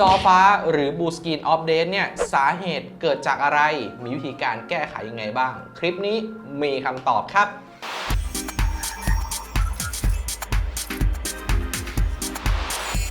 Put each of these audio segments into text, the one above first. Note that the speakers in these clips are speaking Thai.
จอฟ้าหรือ Blue Screen Update เนี่ยสาเหตุเกิดจากอะไร มีวิธีการแก้ไขยังไงบ้าง คลิปนี้มีคำตอบครับ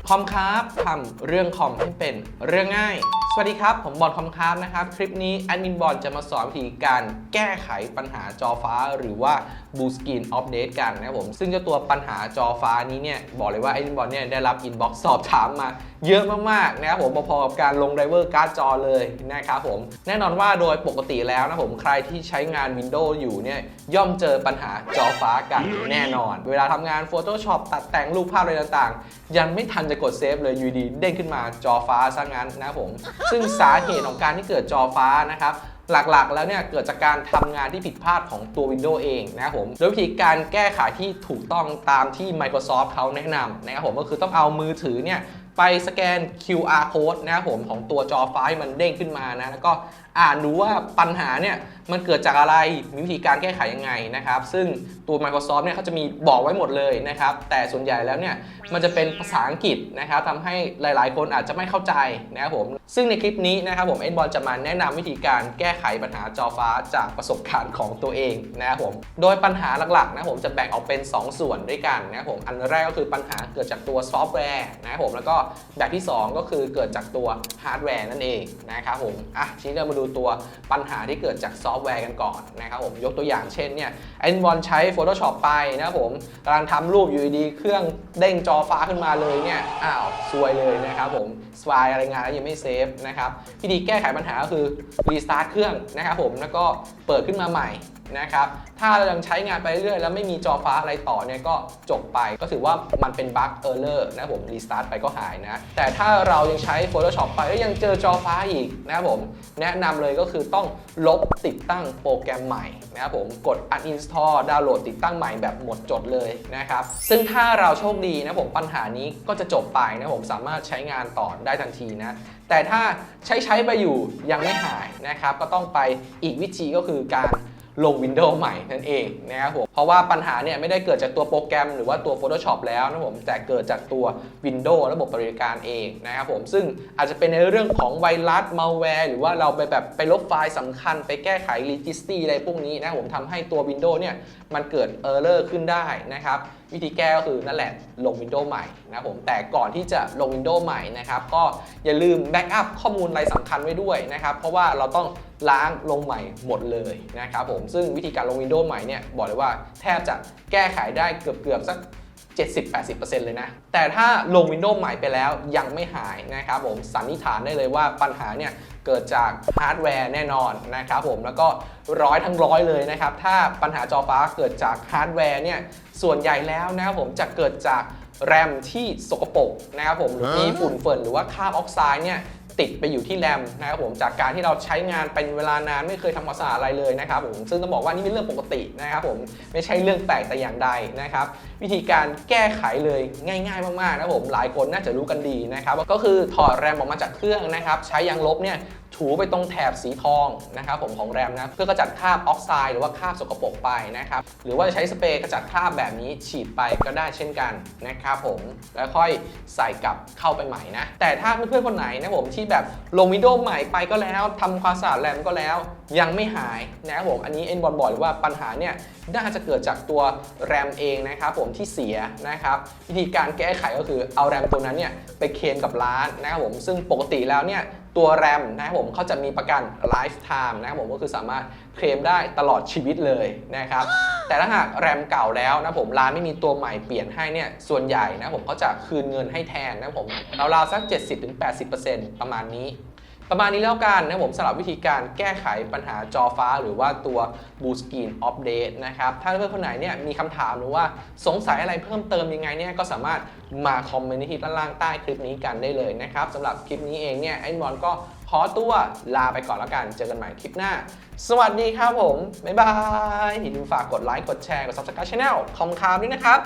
คอมครับทำเรื่องคอมให้เป็นเรื่องง่าย สวัสดีครับ ผมบอลคอมครับนะครับ คลิปนี้แอดมินบอลจะมาสอนวิธีการแก้ไขปัญหาจอฟ้าหรือว่า Blue Screen Update กันนะครับผม ซึ่งเจ้าตัวปัญหาจอฟ้านี้เนี่ย บอกเลยว่าแอดมินบอลเนี่ยได้รับอินบ็อกซ์สอบถามมาเยอะมากๆนะครับผมพอๆกับการลงไดเวอร์การ์ดจอเลยนะครับผม แน่นอนว่าโดยปกติแล้วนะผมใครที่ใช้งาน Windows อยู่เนี่ยย่อมเจอปัญหาจอฟ้ากันแน่นอน เวลาทำงาน Photoshop ตัดแต่งรูปภาพอะไรต่างๆ ยังไม่ทันจะกดเซฟเลยอยูดีเด้งขึ้นมาจอฟ้าซะงั้นนะครับผม ซึ่งสาเหตุของการที่เกิดจอฟ้านะครับ หลักๆ แล้วเนี่ยเกิดจากการทำงานที่ผิดพลาดของตัว Windows เองนะครับผมโดยวิธีการแก้ไขที่ถูกต้องตามที่ Microsoft เขาแนะนำนะครับผมก็คือต้องเอามือถือเนี่ย ไปสแกน QR code นะครับผมของตัวจอฟ้ามันเด้งขึ้นมานะ แล้วก็อ่านดูว่าปัญหาเนี่ยมันเกิดจากอะไร มีวิธีการแก้ไขยังไงนะครับ ซึ่งตัว Microsoft เนี่ยเขาจะมีบอกไว้หมดเลยนะครับ แต่ส่วนใหญ่แล้วเนี่ยมันจะเป็นภาษาอังกฤษนะครับทำให้หลายๆ คนอาจจะไม่เข้าใจนะครับผม ซึ่งในคลิปนี้นะครับผมเอ็นบอลจะมาแนะนำวิธีการแก้ไขปัญหาจอฟ้าจากประสบการณ์ของตัวเองนะครับผม โดยปัญหาหลักๆนะครับผมจะแบ่งออกเป็น 2 ส่วนด้วยกันนะครับผม อันแรกก็คือปัญหาเกิดจากตัวซอฟต์แวร์นะครับผม แล้วก็แบบที่ 2 ก็คือเกิดจากตัวฮาร์ดแวร์นั่นเองนะครับผมอะทีนี้เรามาดูตัวปัญหาที่เกิดจากซอฟต์แวร์กันก่อนนะครับผมยกตัวอย่างเช่นเนี่ยเอ็นบอลใช้ Photoshop ไปนะครับผมกำลังทำรูปอยู่ดีเครื่องเด้งจอฟ้าขึ้นมาเลยเนี่ยอ้าวซวยเลยนะครับผมสไฟล์อะไรงานแล้วยังไม่เซฟนะครับวิธีแก้ไขปัญหาก็คือรีสตาร์ทเครื่องนะครับผมแล้วก็เปิดขึ้นมาใหม่นะครับถ้าเรายังใช้งานไปเรื่อยแล้วไม่มีจอฟ้าอะไรต่อเนี่ยก็จบไป ก็ถือว่ามันเป็นบั๊กเออร์เลอร์นะครับผมรีสตาร์ทไปก็หายนะ แต่ถ้าเรายังใช้ Photoshop ไปแล้วยังเจอจอฟ้าอีกนะครับผม แนะนำเลยก็คือต้องลบติดตั้งโปรแกรมใหม่นะครับผม กด uninstall ดาวน์โหลดติดตั้งใหม่แบบหมดจดเลยนะครับ ซึ่งถ้าเราโชคดีนะผมปัญหานี้ก็จะจบไปนะผมสามารถใช้งานต่อได้ทันทีนะ แต่ถ้าใช้ใช้ไปอยู่ยังไม่หายนะครับ ก็ต้องไปอีกวิธีก็คือการ ลง Windows ใหม่นั่นเองนะครับผมเพราะว่าปัญหาเนี่ยไม่ได้เกิดจากตัวโปรแกรมหรือว่าตัว Photoshop แล้วนะผมแต่เกิดจากตัว Windows ระบบบัติการเองนะครับผมซึ่งอาจจะเป็นในเรื่องของไวรัสมาแวร์หรือว่าเราไปแบบไปลบไฟล์สำคัญ ไปแก้ไข registry อะไรพวกนี้นะครับผมทำให้ตัว Windows เนี่ยมันเกิด error ขึ้นได้นะครับวิธีแก้ก็คือนั่นแหละลง Windows ใหม่นะครับผมแต่ก่อนที่จะลง Windows ใหม่นะครับก็อย่าลืมแบ็กอัพข้อมูลอะไรสำคัญไว้ด้วยนะครับเพราะว่าเราต้องล้างลงใหม่หมดเลยนะครับผมซึ่งวิธีการลง Windows ใหม่เนี่ยบอกเลยว่าแทบจะแก้ไขได้เกือบๆสัก 70-80%เลยนะ แต่ถ้าลง Windows ใหม่ไปแล้วยังไม่หายนะครับผมสันนิษฐานได้เลยว่าปัญหาเนี่ยเกิดจากฮาร์ดแวร์แน่นอนนะครับผมแล้วก็ร้อยทั้งร้อยเลยนะครับ ถ้าปัญหาจอฟ้าเกิดจากฮาร์ดแวร์เนี่ยส่วนใหญ่แล้วนะครับผมจะเกิดจากแรมที่สกปรกนะครับผมหรือมีฝุ่นเฟินหรือว่าคราบออกไซด์เนี่ย ติดไปอยู่ที่แรมนะครับผมจากการที่เราใช้งานเป็นเวลานานไม่เคยทำความสะอาดอะไรเลยนะครับผมซึ่งต้องบอกว่านี่เป็นเรื่องปกตินะครับผมไม่ใช่เรื่องแปลกแต่อย่างใดนะครับวิธีการแก้ไขเลยง่าย ๆ มากๆนะครับผมหลายคนน่าจะรู้กันดีนะครับก็คือถอดแรมออกมาจากเครื่องนะครับใช้ยางลบเนี่ย ถูไปตรงแถบสีทองนะครับผมของแรมนะเพื่อกระจัดคราบออกไซด์หรือว่าคราบสกปรกไปนะครับหรือว่าจะใช้สเปรย์กระจัดคราบแบบนี้ฉีดไปก็ได้เช่นกันนะครับผมแล้วค่อยใส่กลับเข้าไปใหม่นะแต่ถ้าเพื่อนๆคนไหนนะผมที่แบบลงวิดีโอใหม่ไปก็แล้วทำความสะอาดแรมก็แล้ว ยังไม่หายนะครับผมอันนี้เอ็นบอลบอกเลยว่าปัญหาเนี่ยน่าจะเกิดจากตัวแรมเองนะครับผมที่เสียนะครับวิธีการแก้ไขก็คือเอาแรมตัวนั้นเนี่ยไปเคลมกับร้านนะครับผมซึ่งปกติแล้วเนี่ย ตัวแรมนะครับผมเขาจะมีประกัน lifetime นะครับผมก็คือสามารถเคลมได้ตลอดชีวิตเลยนะครับ แต่ถ้าหากแรมเก่าแล้วนะผมร้านไม่มีตัวใหม่เปลี่ยนให้เนี่ยส่วนใหญ่นะผมเขาจะคืนเงินให้แทนนะผมราวๆสัก 70-80%ประมาณนี้ ประมาณนี้แล้วกันนะผมสำหรับวิธีการแก้ไขปัญหาจอฟ้าหรือว่าตัว Blue Screen Update นะครับ ถ้าเพื่อนคนไหนเนี่ยมีคำถามหรือว่าสงสัยอะไรเพิ่มเติมยังไงเนี่ยก็สามารถมาคอมเมนต์ที่ด้านล่างใต้คลิปนี้กันได้เลยนะครับสำหรับคลิปนี้เองเนี่ยไอ้บอลก็ขอตัวลาไปก่อนแล้วกัน เจอกันใหม่คลิปหน้า สวัสดีครับผม บ๊ายบายอย่าลืมฝากกดไลค์ กดแชร์ กด Subscribe Channel คอมคามด้วยนะครับ